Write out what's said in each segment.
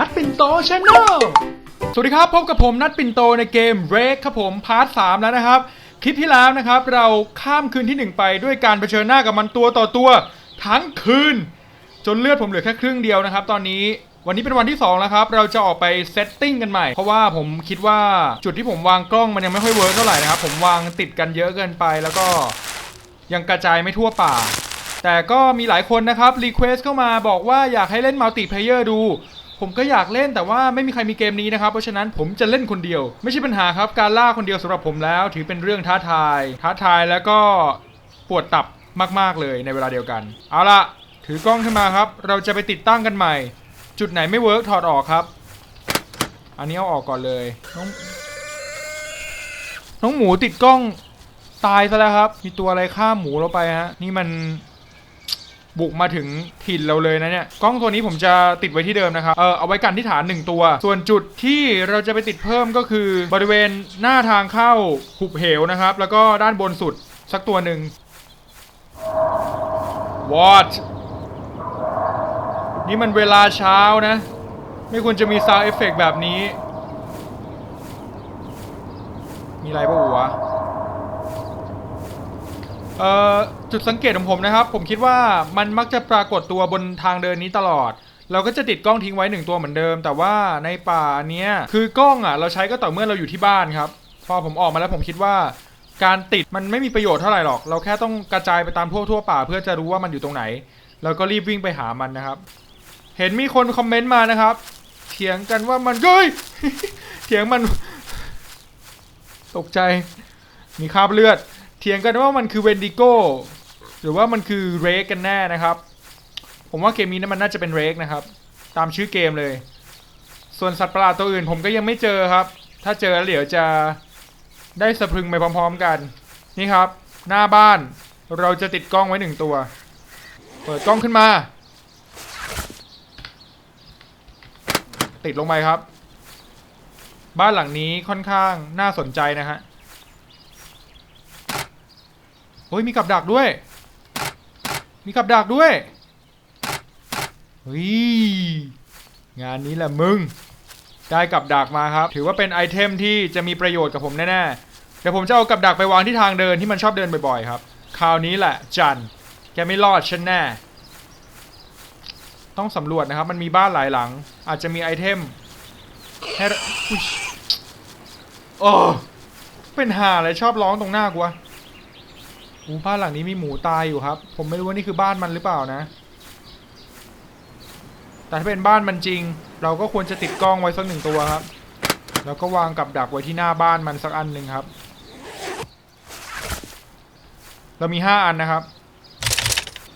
นัดปิ่นโตชาแนลสวัสดีครับ พบกับผมนัดปิ่นโตในเกม r a k ครับผมพาร์ท3แล้วนะครับ คลิปที่แล้วนะครับ เราข้ามคืนทีหนึ่1 ไปด้วยการเผชิญหน้ากับมันตัวต่อตัว ทั้งคืน จนเลือดผมเหลือแค่ครึ่งเดียวนะครับ ตอนนี้วันนี้เป็นวันที่ 2 แล้วครับ เราจะออกไปเซตติ้งกันใหม่ เพราะว่าผมคิดว่าจุดที่ผมวางกล้องมันยังไม่ค่อยเวิร์กเท่าไหร่นะครับผมวางติดกันเยอะเกินไปแล้วก็ยังกระจายไม่ทั่วป่าแต่ก็มีหลายคนนะครับรีเควสเข้ามาบอกว่าอยากให้เล่นมัลติเพลเยอร์ดู ผมก็อยากเล่นแต่ว่าไม่มีใครมีเกมนี้นะครับ เพราะฉะนั้นผมจะเล่นคนเดียว ไม่ใช่ปัญหาครับ การล่าคนเดียวสำหรับผมแล้ว ถือเป็นเรื่องท้าทาย ท้าทายแล้วก็ปวดตับมากๆเลยในเวลาเดียวกัน เอาละถือกล้องขึ้นมาครับ เราจะไปติดตั้งกันใหม่ จุดไหนไม่เวิร์กถอดออกครับ อันนี้เอาออกก่อนเลยน้องน้องหมูติดกล้องตายซะแล้วครับ มีตัวอะไรฆ่าหมูเราไปฮะ นี่มัน บุกมาถึงถิ่นเราเลยนะเนี่ย กล้องตัวนี้ผมจะติดไว้ที่เดิมนะครับ เออเอาไว้กันที่ฐานหนึ่งตัว ส่วนจุดที่เราจะไปติดเพิ่มก็คือบริเวณหน้าทางเข้าหุบเหวนะครับ แล้วก็ด้านบนสุดสักตัวหนึ่ง What นี่มันเวลาเช้านะ ไม่ควรจะมีซาวเอฟเฟกแบบนี้ มีอะไรปะวะ เอ่อจุดสังเกตของผมนะครับ ผมคิดว่ามันมักจะปรากฏตัวบนทางเดินนี้ตลอด เราก็จะติดกล้องทิ้งไว้หนึ่งตัวเหมือนเดิม แต่ว่าในป่าเนี้ยคือกล้องอะ เราใช้ก็ต่อเมื่อเราอยู่ที่บ้านครับพอผมออกมาแล้วผมคิดว่า การติดมันไม่มีประโยชน์เท่าไหร่หรอก เราแค่ต้องกระจายไปตามทั่วทั่วป่า เพื่อจะรู้ว่ามันอยู่ตรงไหน แล้วก็รีบวิ่งไปหามันนะครับ เห็นมีคนคอมเมนต์มานะครับเถียงกันว่ามันเฮ้ยเถียงมัน ตกใจ มีคราบเลือด เถียงกันว่ามันคือเวนดิโก้หรือว่ามันคือเรกกันแน่นะครับ ผมว่าเกมนี้นะมันน่าจะเป็นเรกนะครับ ตามชื่อเกมเลย ส่วนสัตว์ประหลาดตัวอื่นผมก็ยังไม่เจอครับ ถ้าเจอแล้วเดี๋ยวจะได้สะพรึงไปพร้อม ๆกัน นี่ครับ หน้าบ้านเราจะติดกล้องไว้หนึ่งตัว เปิดกล้องขึ้นมา ติดลงไปครับ บ้านหลังนี้ค่อนข้างน่าสนใจนะฮะ เฮ้ยมีกับดักด้วย มีกับดักด้วยเฮ้ยงานนี้แหละมึง ได้กับดักมาครับ ถือว่าเป็นไอเทมที่จะมีประโยชน์กับผมแน่ๆเดี๋ยวผมจะเอากับดักไปวางที่ทางเดินที่มันชอบเดินบ่อยๆครับ คราวนี้แหละจันแกไม่รอดฉันแน่ต้องสำรวจนะครับ มันมีบ้านหลายหลัง อาจจะมีไอเทมให้โอ้เป็นห่าอะไรชอบร้องตรงหน้ากูวะ บ้านหลังนี้มีหมูตายอยู่ครับ ผมไม่รู้ว่านี่คือบ้านมันหรือเปล่านะ แต่ถ้าเป็นบ้านมันจริง เราก็ควรจะติดกล้องไว้สักหนึ่งตัวครับ แล้วก็วางกับดักไว้ที่หน้าบ้านมันสักอันหนึ่งครับ เรามีห้าอันนะครับ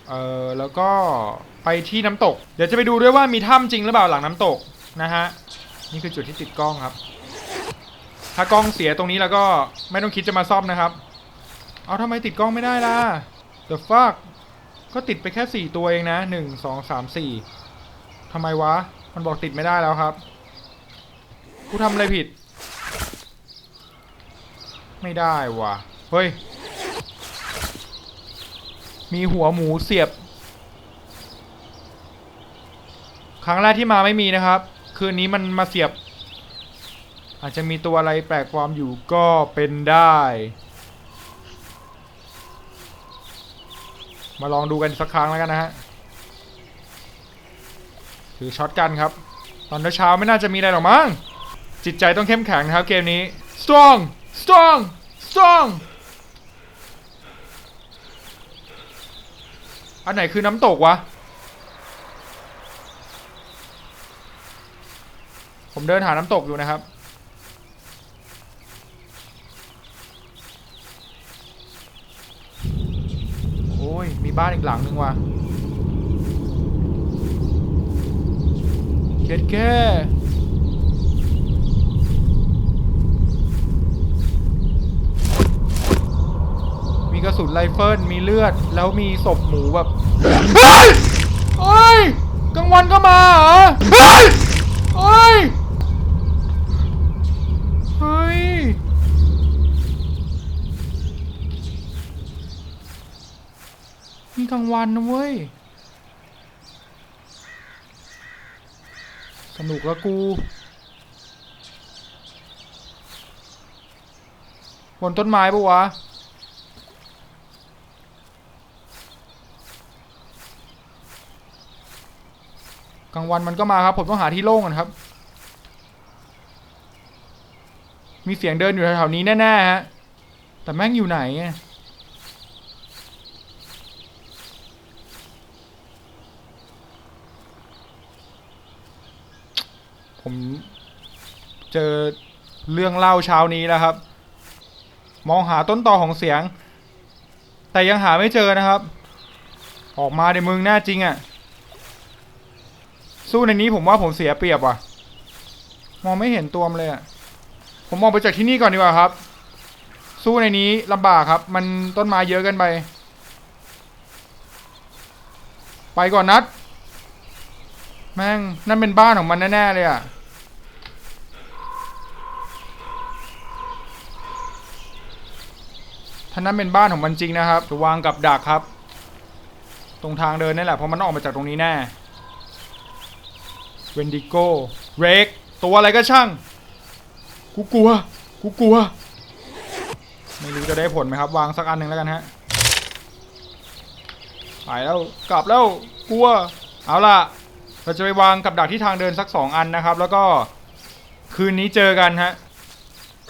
เออแล้วก็ไปที่น้ำตก เดี๋ยวจะไปดูด้วยว่ามีถ้ำจริงหรือเปล่าหลังน้ำตกนะฮะ นี่คือจุดที่ติดกล้องครับ ถ้ากล้องเสียตรงนี้แล้วก็ไม่ต้องคิดจะมาซ่อมนะครับ เอาทำไมติดกล้องไม่ได้ล่ะ The fuck ก็ติดไปแค่สี่ตัวเองนะหนึ่งสองสามสี่ทำไมวะ มันบอกติดไม่ได้แล้วครับ กูทำอะไรผิด ไม่ได้วะเฮ้ย มีหัวหมูเสียบ ครั้งแรกที่มาไม่มีนะครับ คืนนี้มันมาเสียบ อาจจะมีตัวอะไรแปลกปลอมอยู่ก็เป็นได้ มาลองดูกันสักครั้งแล้วกันนะฮะถือช็อตกันครับ ตอนเช้าไม่น่าจะมีอะไรหรอกมั้งจิตใจต้องเข้มแข็งนะครับเกมนี้ strong strong strong อันไหนคือน้ำตกวะ ผมเดินหาน้ำตกอยู่นะครับ โอ้ย มีบ้านอีกหลังนึงว่ะเย็ดแก่มีกระสุนไรเฟิลมีเลือด แล้วมีศพหมูแบบ เฮ้ยเฮ้ยกลางวันก็มาเหรอ เฮ้ยเฮ้ย เฮ้ย มี กลางวันนะเว้ย สนุกล้วกู บนต้นไม้ปะวะ กลางวันมันก็มาครับ ผมต้องหาที่โล่งก่อนครับ มีเสียงเดินอยู่แถวๆนี้แน่ๆฮะ แต่แม่งอยู่ไหน ผมเจอเรื่องเล่าเช้านี้แล้วครับ มองหาต้นต่อของเสียง แต่ยังหาไม่เจอนะครับ ออกมาในมึงแน่จริงอะ่ะ สู้ในนี้ผมว่าผมเสียเปรียบว่ะ มองไม่เห็นตัวมันเลยอะ่ะ ผมมองไปจากที่นี่ก่อนดีกว่าครับ สู้ในนี้ลำบากครับ มันต้นไม้เยอะเกันไป ไปก่อนนัด แม่งนั่นเป็นบ้านของมันแน่ๆเลยอะ่ะท่านั้นเป็นบ้านของมันจริงนะครับจะวางกับดักครับ ตรงทางเดินนี่แหละเพราะมันออกมาจากตรงนี้แน่เวนดิโก้เรกตัวอะไรก็ช่าง กูกลัว กูกลัว ไม่รู้จะได้ผลไหมครับ วางสักอันหนึ่งแล้วกันฮะไปแล้ว กลับแล้ว กลัว เอาล่ะ เราจะไปวางกับดักที่ทางเดินสักสองอันนะครับ แล้วก็คืนนี้เจอกันฮะ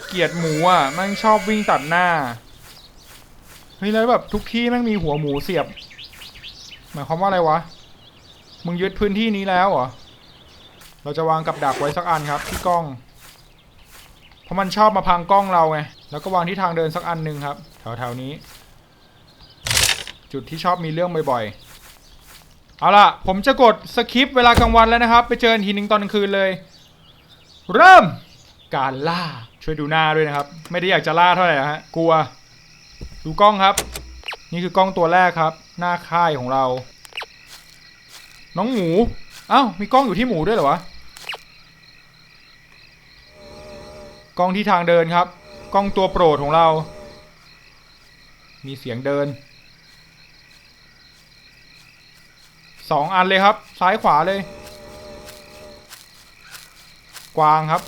เกียดหมูอะมันชอบวิ่งตัดหน้าเฮ้ยแล้วแบบทุกที่ม่งมีหัวหมูเสียบ หมายความว่าอะไรวะ มึงยึดพื้นที่นี้แล้วเหรอ เราจะวางกับดักไว้สักอันครับ ที่กล้อง เพราะมันชอบมาพังกล้องเราไง แล้วก็วางที่ทางเดินสักอันหนึ่งครับ แถวๆนี้ จุดที่ชอบมีเรื่องบ่อยๆ เอาล่ะ ผมจะกดสคิปเวลากลางวันแล้วนะครับ ไปเจอทีหนึ่งตอนกลางคืนเลย เริ่มการล่าช่วยดูหน้าด้วยนะครับ ไม่ได้อยากจะล่าเท่าไหร่ฮะกลัว ดูกล้องครับ นี่คือกล้องตัวแรกครับ หน้าค่ายของเรา น้องหมูเอ้ามีกล้องอยู่ที่หมูด้วยเหรอวะกล้องที่ทางเดินครับ กล้องตัวโปรดของเรา มีเสียงเดิน สองอันเลยครับ ซ้ายขวาเลย กวางครับ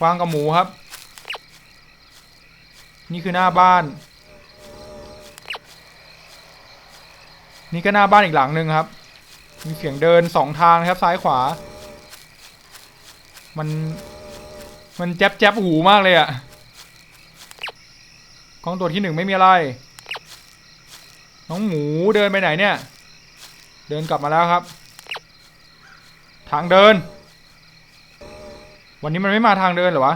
กวางกับหมูครับ นี่คือหน้าบ้าน นี่ก็หน้าบ้านอีกหลังหนึ่งครับ มีเสียงเดินสองทางนะครับ ซ้ายขวา มัน มันแจ๊บแจ๊บหูมากเลยอะกล้องตัวที่หนึ่งไม่มีอะไร น้องหมูเดินไปไหนเนี่ย เดินกลับมาแล้วครับ ทางเดิน วันนี้มันไม่มาทางเดินเหรอวะ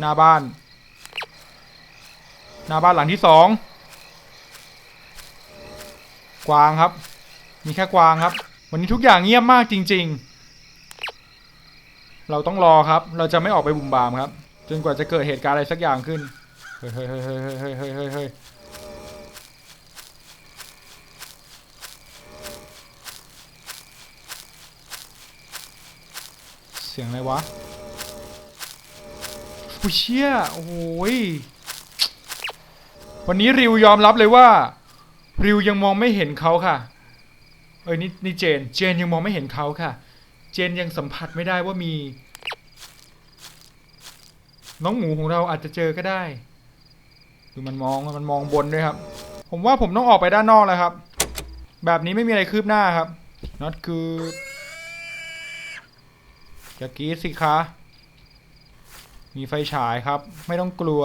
หน้าบ้าน หน้าบ้านหลังที่สอง กวางครับ มีแค่กวางครับ วันนี้ทุกอย่างเงียบมากจริง ๆ เราต้องรอครับ เราจะไม่ออกไปบุ่มบามครับ จนกว่าจะเกิดเหตุการณ์อะไรสักอย่างขึ้น เฮ้ยเฮ้ยเฮ้ยเฮ้ยเฮ้ยเฮ้ยเฮ้ยเฮ้ยเสียงอะไรวะผู้เชี่ยโอ้ยวันนี้ริวยอมรับเลยว่า ริวยังมองไม่เห็นเขาค่ะเอ้ยนี่นี่เจน เจนยังมองไม่เห็นเขาค่ะ เจนยังสัมผัสไม่ได้ว่ามี น้องหมูของเราอาจจะเจอก็ได้ ดูมันมองมันมองบนด้วยครับ ผมว่าผมต้องออกไปด้านนอกแล้วครับ แบบนี้ไม่มีอะไรคืบหน้าครับน็อตคือจะกรีดสิคะมีไฟฉายครับ ไม่ต้องกลัว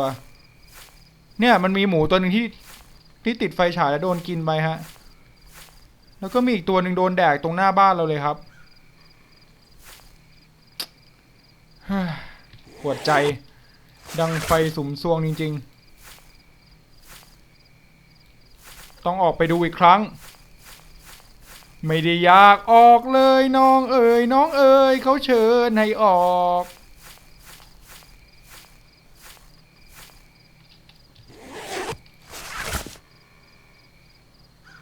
เนี่ยมันมีหมูตัวหนึ่งที่ที่ติดไฟฉายแล้วโดนกินไปฮะ แล้วก็มีอีกตัวหนึ่งโดนแดกตรงหน้าบ้านเราเลยครับปวดใจ ดังไฟสุมซวงจริง ๆ ต้องออกไปดูอีกครั้ง ไม่ได้อยากออกเลยน้องเอ๋ยน้องเอ๋ยเขาเชิญให้ออก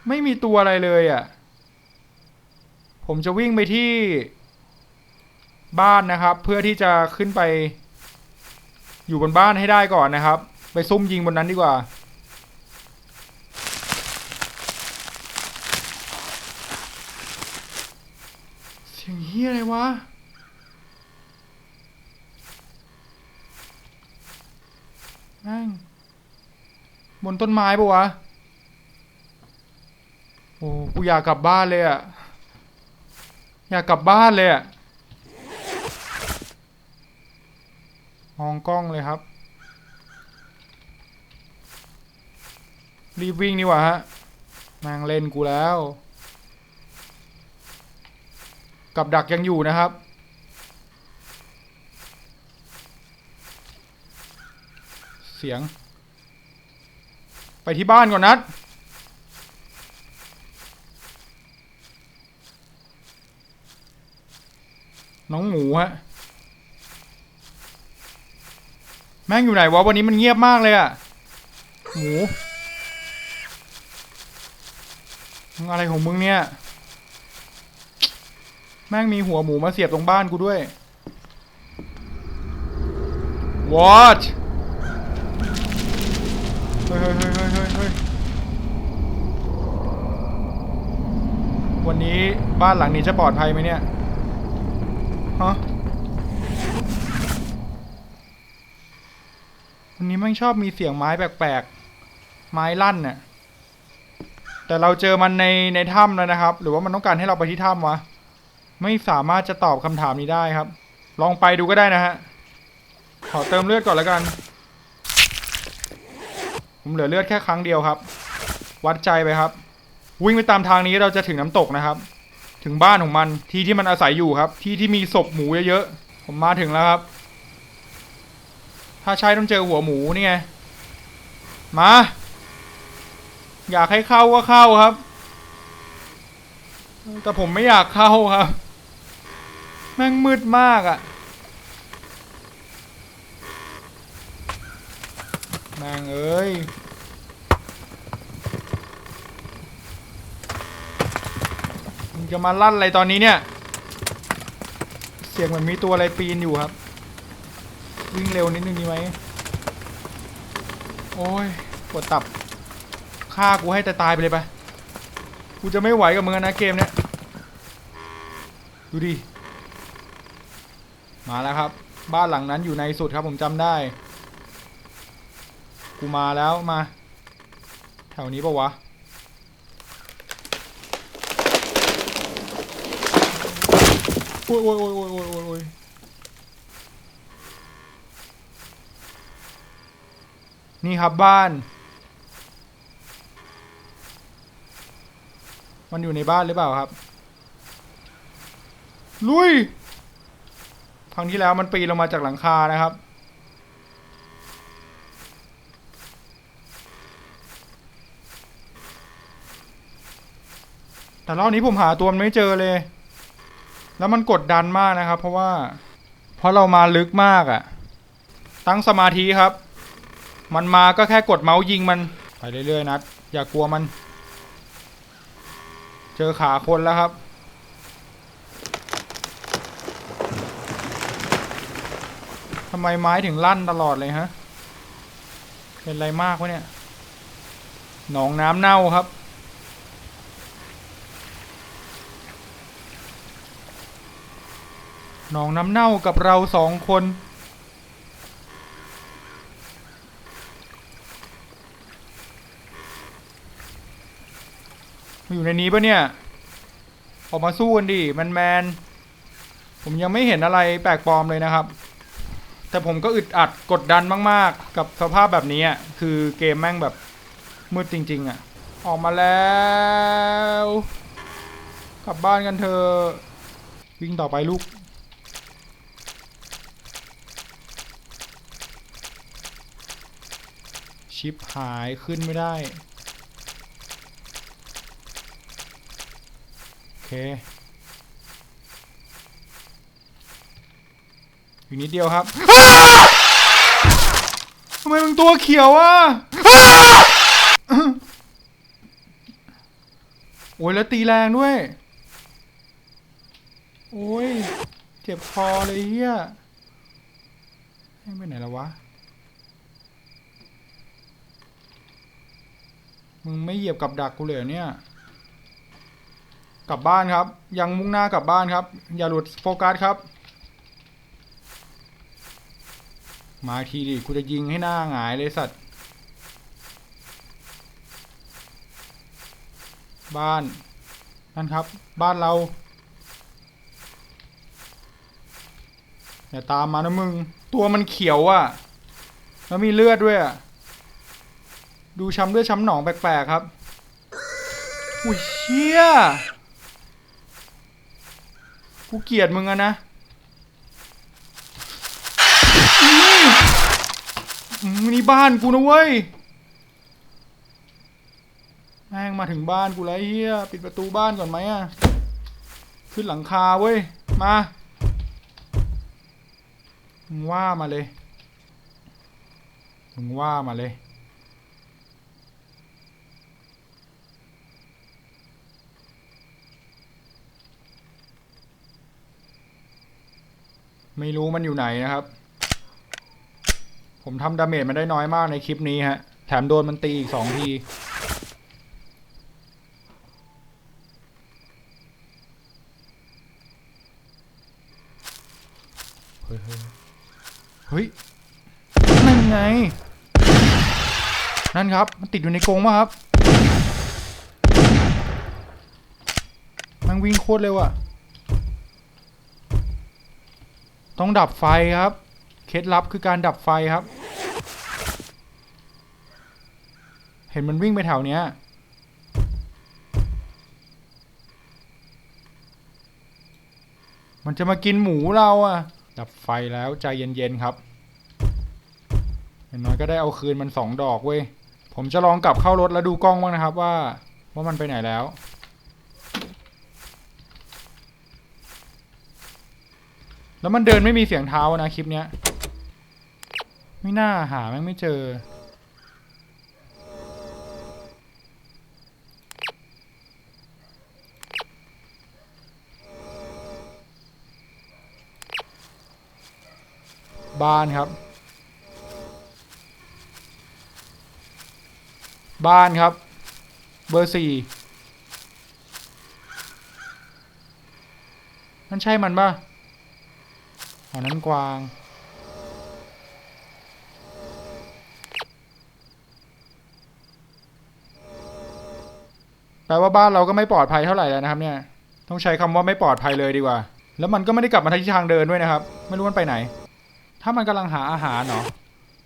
ไม่มีตัวอะไรเลยอะ ผมจะวิ่งไปที่บ้านนะครับ เพื่อที่จะขึ้นไป อยู่บนบ้านให้ได้ก่อนนะครับ ไปซุ่มยิงบนนั้นดีกว่า เสียงเฮียอะไรวะแม่ง บนต้นไม้ปะวะ โอ้กูอยากกลับบ้านเลยอะอยากกลับบ้านเลยอะมองกล้องเลยครับ รีบวิ่งดีกว่าฮะแมงเล่นกูแล้ว กับดักยังอยู่นะครับ เสียง ไปที่บ้านก่อนนัดน้องหมูฮะแม่งอยู่ไหนวะวันนี้มันเงียบมากเลยอะหมูมึงอะไรของมึงเนี่ย แม่งมีหัวหมูมาเสียบตรงบ้านกูด้วย What เฮ้ยเฮ้ยเฮ้ยเฮ้ยเฮ้ยวันนี้บ้านหลังนี้จะปลอดภัยไหมเนี่ย ฮะ วันนี้แม่งชอบมีเสียงไม้แปลกๆ ไม้ลั่นน่ะแต่เราเจอมันในในถ้ำแล้วนะครับ หรือว่ามันต้องการให้เราไปที่ถ้ำวะ ไม่สามารถจะตอบคำถามนี้ได้ครับ ลองไปดูก็ได้นะฮะ ขอเติมเลือดก่อนแล้วกัน ผมเหลือเลือดแค่ครั้งเดียวครับ วัดใจไปครับ วิ่งไปตามทางนี้เราจะถึงน้ำตกนะครับ ถึงบ้านของมันที่ที่มันอาศัยอยู่ครับ ที่ที่มีศพหมูเยอะๆ ผมมาถึงแล้วครับ ถ้าใช่ต้องเจอหัวหมูนี่ไง มา อยากให้เข้าก็เข้าครับแต่ผมไม่อยากเข้าครับ แม่งมืดมากอะ่ะ แม่งเอ้ย มึงจะมาลั่นอะไรตอนนี้เนี่ย เสียงเหมือนมีตัวอะไรปีนอยู่ครับ วิ่งเร็วนิดนึงดีไหม โอ้ยปวดตับ ฆ่ากูให้แต่ตายไปเลยไป กูจะไม่ไหวกับมึงนะเกมเนี้ย ดูดิ มาแล้วครับ บ้านหลังนั้นอยู่ในสุดครับผมจำได้ กูมาแล้วมา แถวนี้ปะวะโอ้ยโอ้ยโอ้ยโอ้ยโอ้ยโอ้ยโอ้ยนี่ครับบ้าน มันอยู่ในบ้านหรือเปล่าครับ ลุย ครั้งที่แล้วมันปีนลงมาจากหลังคานะครับ แต่รอบนี้ผมหาตัวมันไม่เจอเลย แล้วมันกดดันมากนะครับ เพราะว่า เพราะเรามาลึกมากอะ่ะ ตั้งสมาธิครับ มันมาก็แค่กดเมาส์ยิงมัน ไปเรื่อยๆนัด อย่ากลัวมัน เจอขาคนแล้วครับ ทำไมไม้ถึงลั่นตลอดเลยฮะ เป็นไรมากวะเนี่ย หนองน้ำเน่าครับ หนองน้ำเน่ากับเราสองคน อยู่ในนี้ปะเนี่ย ออกมาสู้กันดิแมนแมนผมยังไม่เห็นอะไรแปลกปลอมเลยนะครับ แต่ผมก็อึดอัดกดดันมาก ๆ กับสภาพแบบนี้อะคือเกมแม่งแบบมืดจริง ๆ อะ ออกมาแล้ว กลับบ้านกันเถอะวิ่งต่อไปลูก ชิปหายขึ้นไม่ได้ โอเค อีกนิดเดียวครับทำไมมึงตัวเขียวอะโอ้ยแล้วตีแรงด้วย โอ้ย เจ็บคอเลยเฮียไปไหนแล้ววะ มึงไม่เหยียบกับดักกูเลยเหรอเนี่ย กลับบ้านครับ ยังมุ่งหน้ากลับบ้านครับ อย่าหลุดโฟกัสครับ มาทีดิกูจะยิงให้หน้าหงายเลยสัตว์ บ้าน นั่นครับ บ้านเรา อย่าตามมานะมึง ตัวมันเขียวอะ่ะ แล้วมีเลือดด้วยอะ่ะ ดูช้ำเลือดช้ำหนองแปลกๆครับ อุ้ยเชี่ยกูเกลียดมึงอะนะอืม อืมนี่บ้านกูนะเว้ย แม่งมาถึงบ้านกูแล้วไอ้เฮียปิดประตูบ้านก่อนไหมอะขึ้นหลังคาเว้ย มามึงว่ามาเลย มึงว่ามาเลย ไม่รู้มันอยู่ไหนนะครับ ผมทำดาเมจมันได้น้อยมากในคลิปนี้ฮะ แถมโดนมันตีอีกสองที เฮ้ย เฮ้ยเฮ้ยนั่นไง นั่นครับ มันติดอยู่ในกรงป่ะครับมันวิ่งโคตรเร็วอะต้องดับไฟครับ เคล็ดลับคือการดับไฟครับ เห็นมันวิ่งไปแถวเนี้ยมันจะมากินหมูเราอะดับไฟแล้วใจเย็นๆครับอย่างน้อยก็ได้เอาคืนมันสองดอกเว้ย ผมจะลองกลับเข้ารถแล้วดูกล้องบ้างนะครับว่าว่ามันไปไหนแล้ว แล้วมันเดินไม่มีเสียงเท้านะคลิปเนี้ย ไม่น่าหาแม่งไม่เจอ บ้านครับ บ้านครับ เบอร์สี่นั่นใช่มันป่ะอ๋อนั้นกวาง แปลว่าบ้านเราก็ไม่ปลอดภัยเท่าไหร่แล้วนะครับ เนี่ย ต้องใช้คำว่าไม่ปลอดภัยเลยดีกว่า แล้วมันก็ไม่ได้กลับมาที่ทางเดินด้วยนะครับ ไม่รู้มันไปไหน ถ้ามันกำลังหาอาหารเนาะ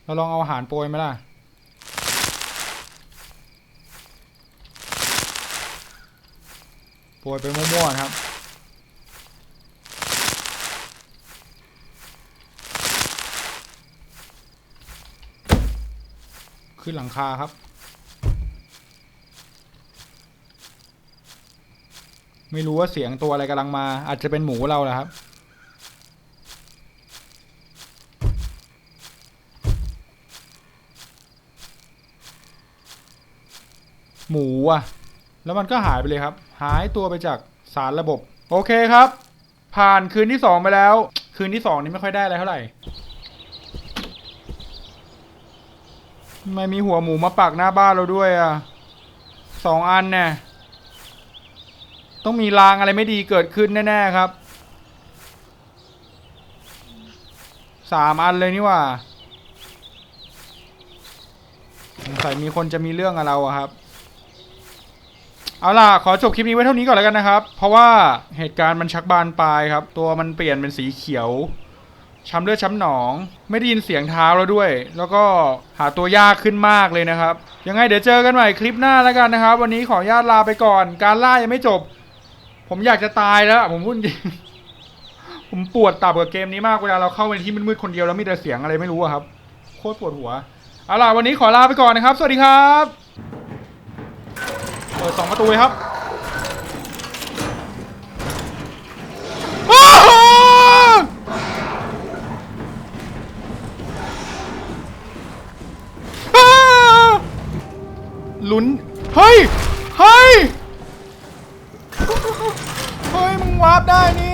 เราลองเอาอาหารโปรยไหมล่ะ โปรยไปมั่วๆครับขึ้นหลังคาครับ ไม่รู้ว่าเสียงตัวอะไรกำลังมา อาจจะเป็นหมูเราแหละครับ หมูอะ แล้วมันก็หายไปเลยครับ หายตัวไปจากสารระบบ โอเคครับ ผ่านคืนที่สองไปแล้ว คืนที่สองนี้ไม่ค่อยได้อะไรเท่าไหร่ทำไม่มีหัวหมูมาปักหน้าบ้านเราด้วยอะสองอันเนี่ย ต้องมีรางอะไรไม่ดีเกิดขึ้นแน่ๆครับสามอันเลยนี่ว่าสงสัยมีคนจะมีเรื่องกับเราอะครับ เอาล่ะ ขอจบคลิปนี้ไว้เท่านี้ก่อนแล้วกันนะครับ เพราะว่าเหตุการณ์มันชักบานปลายครับ ตัวมันเปลี่ยนเป็นสีเขียว ช้ำเลือดช้ำหนอง ไม่ได้ยินเสียงเท้าแล้วด้วย แล้วก็หาตัวยากขึ้นมากเลยนะครับ ยังไงเดี๋ยวเจอกันใหม่คลิปหน้าแล้วกันนะครับ วันนี้ขออนุญาตลาไปก่อน การล่ายังไม่จบ ผมอยากจะตายแล้วผมพูดจริงผมปวดตับกับเกมนี้มากเวลาเราเข้าไปที่มืดๆคนเดียวแล้วมีแต่เสียงอะไรไม่รู้อะครับ โคตรปวดหัวเอาล่ะวันนี้ขอลาไปก่อนนะครับ สวัสดีครับเปิดสองประตูเลยครับอ้าวอ้าวลุ้นเฮ้ยเฮ้ย เฮ้ยมึงวาร์ปได้นี่